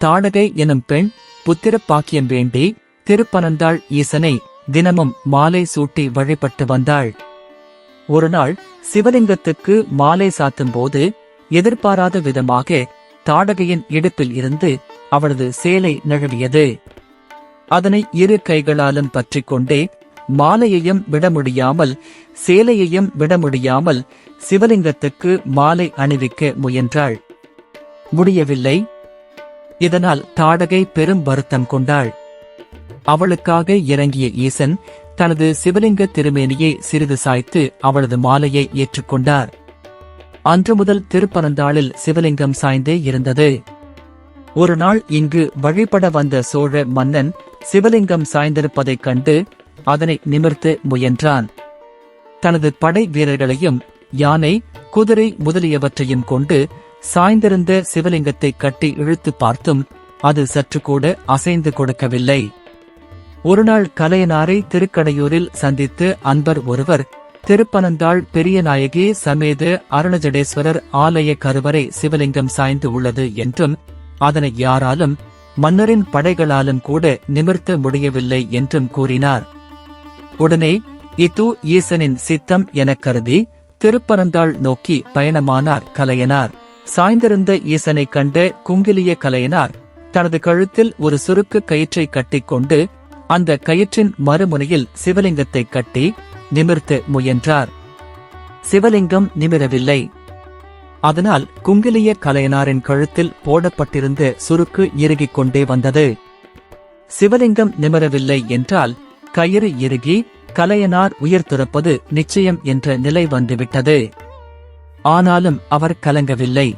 தாடகை எனும் பெண் புத்திர பாக்கியம் வேண்டி திருப்பனந்தாள் ஈசனை தினமும் மாலை சூட்டி வழிபட்டு வந்தாள். ஒருநாள் சிவலிங்கத்துக்கு மாலை சாத்தும் போது எதிர்பாராத விதமாக தாடகையின் இடுப்பில் இருந்து அவளது சேலை நழுவியது. அதனை இரு கைகளாலும் பற்றி கொண்டே மாலையையும் விட முடியாமல் சேலையையும் விட முடியாமல் சிவலிங்கத்துக்கு மாலை அணிவிக்க முயன்றாள். முடியவில்லை. இதனால் தாடகை பெரும் வருத்தம் கொண்டாள். அவளுக்காக இறங்கிய ஈசன் தனது சிவலிங்க திருமேனியை சிறிது சாய்த்து அவளது மாலையை ஏற்றுக்கொண்டார். அன்று முதல் திருப்பரந்தாளில் சிவலிங்கம் சாய்ந்தே இருந்தது. ஒரு நாள் இங்கு வழிபட வந்த சோழ மன்னன் சிவலிங்கம் சாய்ந்திருப்பதைக் கண்டு அதனை நிமிர்த்து முயன்றான். தனது படை வீரர்களையும் யானை குதிரை முதலியவற்றையும் கொண்டு சாய்ந்திருந்த சிவலிங்கத்தை கட்டி இழுத்து பார்த்தும் அது சற்று கூட அசைந்து கொடுக்கவில்லை. ஒருநாள் கலையனாரை திருக்கடையூரில் சந்தித்து அன்பர் ஒருவர் திருப்பனந்தாள் பெரியநாயகி சமேத அருணஜடேஸ்வரர் ஆலய கருவறை சிவலிங்கம் சாய்ந்து உள்ளது என்றும் அதனை யாராலும் மன்னரின் படைகளாலும் கூட நிமிர்த்த முடியவில்லை என்றும் கூறினார். உடனே இது ஈசனின் சித்தம் எனக் கருதி திருப்பரந்தாள் நோக்கி பயணமானார் கலையனார். சாய்ந்திருந்த ஈசனைக் கண்ட குங்கிலிய கலையனார் தனது கழுத்தில் ஒரு சுருக்கு கயிற்றை கட்டிக்கொண்டு அந்த கயிற்றின் மறுமுனையில் சிவலிங்கத்தை கட்டி நிமிர்த்து முயன்றார். சிவலிங்கம் நிமிரவில்லை. அதனால் குங்கிலிய கலையனாரின் கழுத்தில் போடப்பட்டிருந்த சுருக்கு இறுகிக் கொண்டே வந்தது. சிவலிங்கம் நிமிரவில்லை என்றால் கயிறு இறுகி கலையனார் உயிர் துறப்பது நிச்சயம் என்ற நிலை வந்துவிட்டது. ஆனாலும் அவர் கலங்கவில்லை.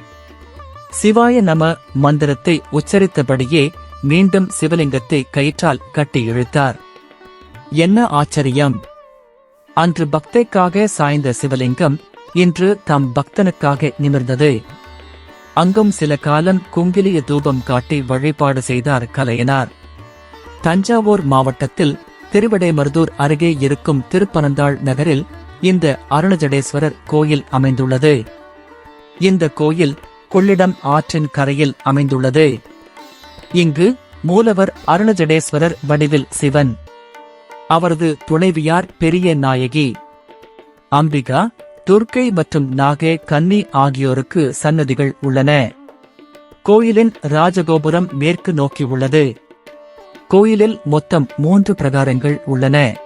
சிவாய நம மந்திரத்தை உச்சரித்தபடியே மீண்டும் சிவலிங்கத்தை கயிற்றால் கட்டி இழுத்தார். என்ன ஆச்சரியம்? அன்று பக்தைக்காக சாய்ந்த சிவலிங்கம் இன்று தம் பக்தனுக்காக நிமிர்ந்தது. அங்கும் சில காலம் குங்கிலிய தூபம் காட்டி வழிபாடு செய்தார் கலையனார். தஞ்சாவூர் மாவட்டத்தில் திருவிடைமருதூர் அருகே இருக்கும் திருப்பனந்தாள் நகரில் இந்த அருணஜடேஸ்வரர் கோயில் அமைந்துள்ளது. இந்த கோயில் கொள்ளிடம் ஆற்றின் கரையில் அமைந்துள்ளது. இங்கு மூலவர் அருணஜடேஸ்வரர் வடிவில் சிவன். அவரது துணைவியார் பெரிய நாயகி. அம்பிகா துர்க்கை மற்றும் நாகே கன்னி ஆகியோருக்கு சன்னதிகள் உள்ளன. கோயிலின் ராஜகோபுரம் மேற்கு நோக்கி உள்ளது. கோயிலில் மொத்தம் மூன்று பிரகாரங்கள் உள்ளன.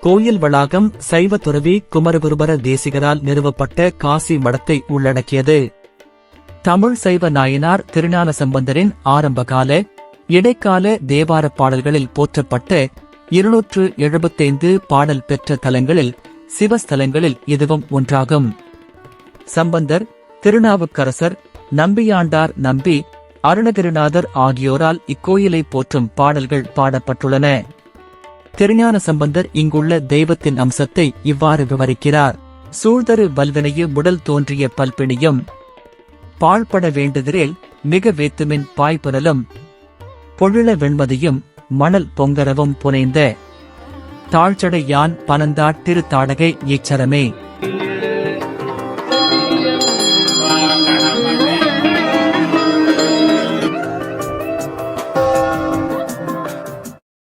கோயில் வளாகம் சைவ துறவி குமரகுருபர தேசிகரால் நிறுவப்பட்ட காசி மடத்தை உள்ளடக்கியது. தமிழ் சைவ நாயனார் திருஞான சம்பந்தரின் ஆரம்பகால இடைக்கால தேவார பாடல்களில் போற்றப்பட்ட இருநூற்று எழுபத்தைந்து பாடல் பெற்ற தலங்களில் சிவஸ்தலங்களில் இதுவும் ஒன்றாகும். சம்பந்தர் திருநாவுக்கரசர் நம்பியாண்டார் நம்பி அருணகிரிநாதர் ஆகியோரால் இக்கோயிலை போற்றும் பாடல்கள் பாடப்பட்டுள்ளன. திருஞான சம்பந்தர் இங்குள்ள தெய்வத்தின் அம்சத்தை இவ்வாறு விவரிக்கிறார். சூழ்தரு வல்வினையு முடல் தோன்றிய பல்பிணியும் பாழ்பட வேண்டுதிரேல் மிக வேத்துமின் பாய்புரலும் பொழில வெண்மதியும் மணல் பொங்கரவும் புனைந்த தாழ்ச்சடை யான் பனந்தாட் திருத்தாடகை ஈச்சரமே.